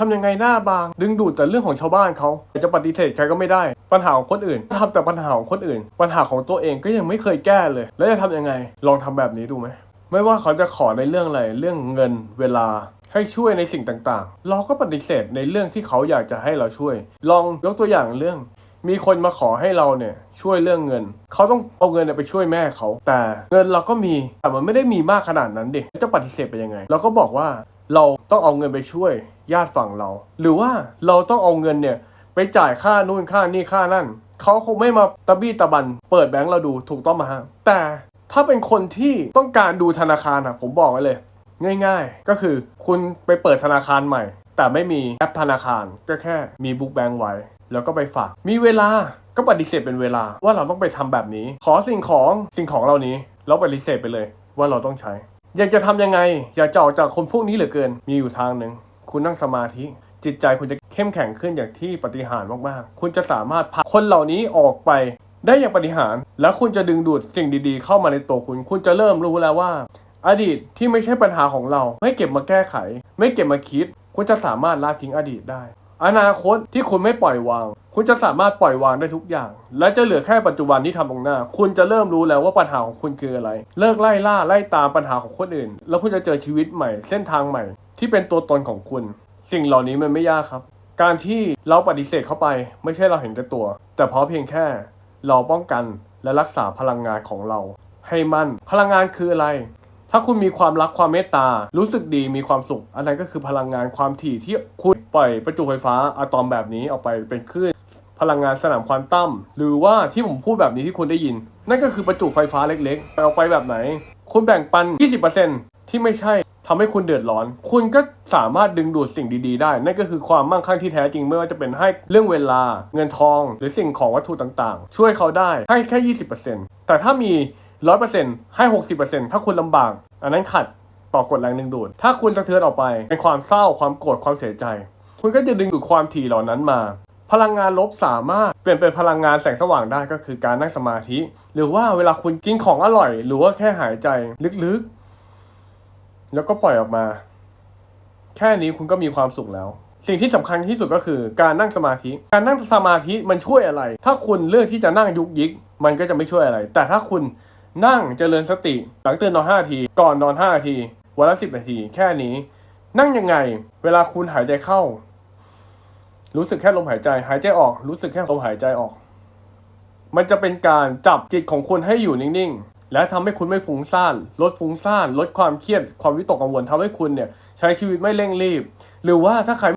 ทำยังไงหน้าบาง ดึงดูดแต่เรื่องของชาวบ้านเขาจะปฏิเสธใครก็ไม่ได้ ปัญหาของคนอื่นทำแต่ปัญหาของคนอื่น ปัญหาของตัวเองก็ยังไม่เคยแก้เลย แล้วจะทำยังไง ลองทำแบบนี้ดูไหมไม่ว่าเขาจะขอในเรื่องอะไรเรื่องเงินเวลาให้ช่วยในสิ่งต่างๆ เราก็ปฏิเสธในเรื่องที่เขาอยากจะให้เราช่วย ลองยกตัวอย่างเรื่อง มีคนมาขอให้เราเนี่ยช่วยเรื่องเงิน เขาต้องเอาเงินไปช่วยแม่เขา แต่เงินเราก็มีแต่มันไม่ได้มีมากขนาดนั้นดิจะปฏิเสธไปยังไง เราก็บอกว่า เราต้องเอาเงินไปช่วยญาติฝั่งเรา หรือว่าเราต้องเอาเงินเนี่ยไปจ่ายค่านู่นค่านี่ค่านั่นเขาคงไม่มาตะบี้ตะบัน เปิดแบงก์เราดูถูกต้องมาฮะแต่ถ้าเป็นคนที่ต้องการดูธนาคารอะผมบอกไว้เลย ง่าย ๆ ก็คือคุณไปเปิดธนาคารใหม่ แต่ไม่มีแอปธนาคารก็แค่มีบุ๊กแบงค์ไว้ แล้วก็ไปฝาก มีเวลาก็ปฏิเสธเป็นเวลาว่าเราต้องไปทำแบบนี้ ขอสิ่งของสิ่งของเหล่านี้แล้วปฏิเสธไปเลยว่าเราต้องใช้ อยากจะทำยังไง อยากจะออกจากคนพวกนี้เหลือเกิน มีอยู่ทางหนึ่ง คุณนั่งสมาธิ จิตใจคุณจะเข้มแข็งขึ้นอย่างที่ปฏิหารมากๆ คุณจะสามารถพาคนเหล่านี้ออกไปได้อย่างปฏิหาร แล้วคุณจะดึงดูดสิ่งดีๆ เข้ามาในตัวคุณ คุณจะเริ่มรู้แล้วว่า อดีตที่ไม่ใช่ปัญหาของเรา ไม่เก็บมาแก้ไข ไม่เก็บมาคิด คุณจะสามารถละทิ้งอดีตได้ อนาคตที่คุณไม่ปล่อยวาง คุณจะสามารถปล่อยวางได้ทุกอย่าง และจะเหลือแค่ปัจจุบันที่ทำตรงหน้า คุณจะเริ่มรู้แล้วว่าปัญหาของคุณคืออะไร เลิกไล่ล่าไล่ตามปัญหาของคนอื่น แล้วคุณจะเจอชีวิตใหม่ เส้นทางใหม่ ที่เป็นตัวตนของคุณ สิ่งเหล่านี้มันไม่ยากครับ การที่เราปฏิเสธเข้าไป ไม่ใช่เราเห็นแก่ตัว แต่เพราะเพียงแค่ เราป้องกันและรักษาพลังงานของเรา ให้มั่นพลังงานคืออะไร ถ้าคุณมีความรักความเมตตา รู้สึกดีมีความสุข อันนั้นก็คือพลังงานความถี่ที่คุณปล่อยประจุไฟฟ้าอะตอมแบบนี้ออกไปเป็นคลื่น พลังงานสนามควอนตัมหรือว่าที่ผมพูดแบบนี้ที่คุณได้ยิน นั่นก็คือประจุไฟฟ้าเล็กๆเอาไปแบบไหน คุณแบ่งปัน 20%ที่ไม่ใช่ทำให้คุณเดือดร้อน คุณก็สามารถดึงดูดสิ่งดีๆ ได้ นั่นก็คือความมั่งคั่งที่แท้จริง ไม่ว่าจะเป็นให้เรื่องเวลา เงินทอง หรือสิ่งของวัตถุต่างๆ ช่วยเขาได้ ให้แค่ 20%แต่ถ้ามีร้อยเปอร์เซ็นต์ให้หกสิบเปอร์เซ็นต์ถ้าคุณลำบาก อันนั้นขัดต่อกฎแรงดึงดูด ถ้าคุณสะเทือนออกไปเป็นความเศร้า ความโกรธ ความเสียใจ คุณก็จะดึงดูดความถี่เหล่านั้นมา พลังงานลบสามารถเปลี่ยนเป็นพลังงานแสงสว่างได้ก็คือการนั่งสมาธิ หรือว่าเวลาคุณกินของอร่อย หรือว่าแค่หายใจลึกๆ แล้วก็ปล่อยออกมา แค่นี้คุณก็มีความสุขแล้ว สิ่งที่สำคัญที่สุดก็คือการนั่งสมาธิ การนั่งสมาธิมันช่วยอะไร ถ้าคุณเลือกที่จะนั่งยุกยิก มันก็จะไม่ช่วยอะไร แต่ถ้าคุณนั่งเจริญสติ หลังตื่นนอน5นาทีก่อนนอน5นาทีวันละ10นาที แค่นี้ นั่งยังไง เวลาคุณหายใจเข้า รู้สึกแค่ลมหายใจ หายใจออก รู้สึกแค่ลมหายใจออก มันจะเป็นการจับจิตของคุณให้อยู่นิ่งๆ และทำให้คุณไม่ฟุ้งซ่าน ลดฟุ้งซ่าน ลดความเครียด ความวิตกกังวลทำให้คุณเนี่ยใช้ชีวิตไม่เร่งรีบ หรือว่าถ้าใคร